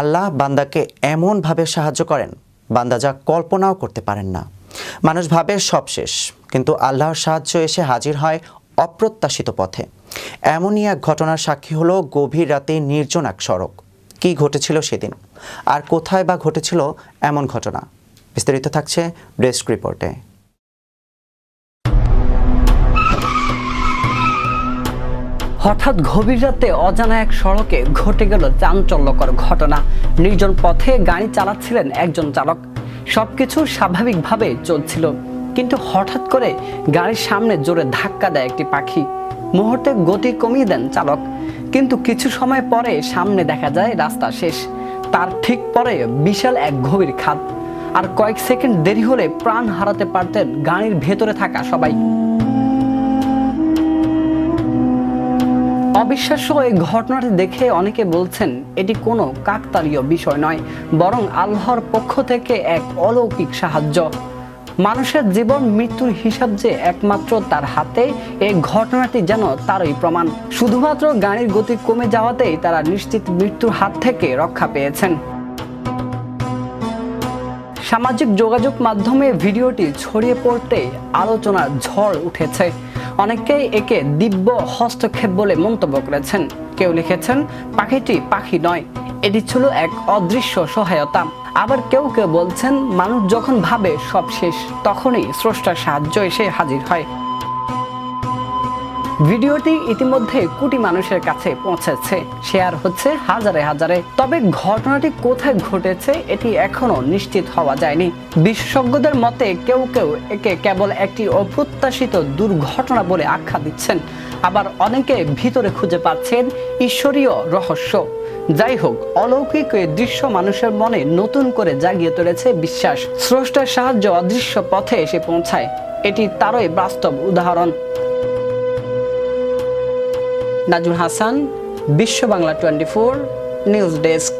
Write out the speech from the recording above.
আল্লাহ বান্দাকে এমনভাবে সাহায্য করেন, বান্দা যা কল্পনাও করতে পারেন না। মানুষ ভাবে সব শেষ, কিন্তু আল্লাহর সাহায্য এসে হাজির হয় অপ্রত্যাশিত পথে। এমনই এক ঘটনার সাক্ষী হলো গভীর রাতে নির্জন এক সড়ক। কী ঘটেছিল সেদিন? আর কোথায় বা ঘটেছিল এমন ঘটনা? বিস্তারিত থাকছে ডেস্ক রিপোর্টে। হঠাৎ গভীর রাতে অজানা এক সড়কে ঘটে গেল চাঞ্চল্যকর ঘটনা। নির্জন পথে গাড়ি চালাচ্ছিলেন একজন চালক। সবকিছু স্বাভাবিকভাবে চলছিল, কিন্তু হঠাৎ করে গাড়ির সামনে জোরে ধাক্কা দেয় একটি পাখি। মুহূর্তে গতি কমিয়ে দেন চালক, কিন্তু কিছু সময় পরে সামনে দেখা যায় রাস্তা শেষ। তার ঠিক পরে বিশাল এক গভীর খাদ। আর কয়েক সেকেন্ড দেরি হলে প্রাণ হারাতে পারতেন গাড়ির ভেতরে থাকা সবাই। অবিশ্বাস্য এই ঘটনাটি দেখে অনেকে বলছেন, এটি কোনো কাকতালীয় বিষয় নয়, বরং আল্লাহর পক্ষ থেকে এক অলৌকিক সাহায্য। মানুষের জীবন মৃত্যুর হিসাব যে একমাত্র তার হাতে এই ঘটনাটি যেন তারই প্রমাণ। শুধুমাত্র গাড়ির গতি কমে যাওয়াতেই তারা নিশ্চিত মৃত্যুর হাত থেকে রক্ষা পেয়েছেন। সামাজিক যোগাযোগ মাধ্যমে ভিডিওটি ছড়িয়ে পড়তে আলোচনার ঝড় উঠেছে। অনেকেই একে দিব্য হস্তক্ষেপ বলে মন্তব্য করেছেন। কেউ লিখেছেন, পাখিটি পাখি নয়, এটি ছিল এক অদৃশ্য সহায়তা। আবার কেউ কেউ বলছেন, মানুষ যখন ভাবে সব শেষ, তখনই স্রষ্টার সাহায্য এসে হাজির হয়। ভিডিওটি ইতিমধ্যে কোটি মানুষের কাছে পৌঁছেছে। শেয়ার হচ্ছে হাজারে হাজারে। তবে ঘটনাটি কোথায় ঘটেছে, এটি এখনও নিশ্চিত হওয়া যায়নি। বিশেষজ্ঞদের মতে কেউ কেউ একে কেবল একটি অপ্রত্যাশিত দুর্ঘটনা বলে আখ্যা দিচ্ছেন। আবার অনেকে ভিতরে খুঁজে পাচ্ছেন ঈশ্বরীয় রহস্য। যাই হোক, অলৌকিক দৃশ্য মানুষের মনে নতুন করে জাগিয়ে তুলেছে বিশ্বাস। স্রষ্টার সাহায্য অদৃশ্য পথে এসে পৌঁছায়। এটি তারই বাস্তব উদাহরণ। Nazul Hasan Bishwa Bangla twenty four news desk.